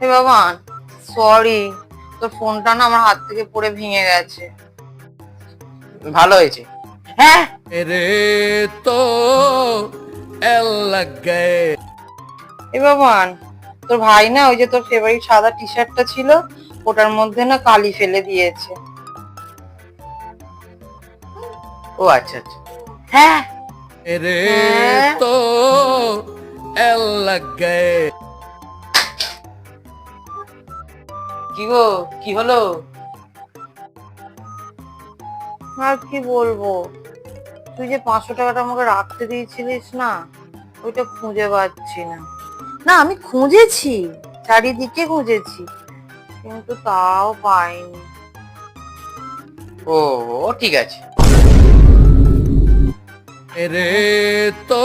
হে Baban sorry তোর ফোনটা না আমার হাত থেকে পড়ে ভেঙে গেছে। ভালো হয়েছে। হ্যাঁ? রে তো এ বাবান তোর ভাই না ওই যে তোর ফেভারিট সাদা টি শার্টটা ছিল ওটার মধ্যে না কালি ফেলে দিয়েছে। ও আচ্ছা আচ্ছা। হ্যাঁ? রে হ্যাঁ? তো এল লাগ। কি গো? কি হলো? আর কি বলব? তুই যে পাঁচশো টাকাটা আমাকে রাখতে দিয়েছিলিস না ওইটা খুঁজে পাচ্ছি না। না আমি খুঁজেছি চারিদিকে খুঁজেছি কিন্তু তাও পাইনি। ও ঠিক আছে। রে তো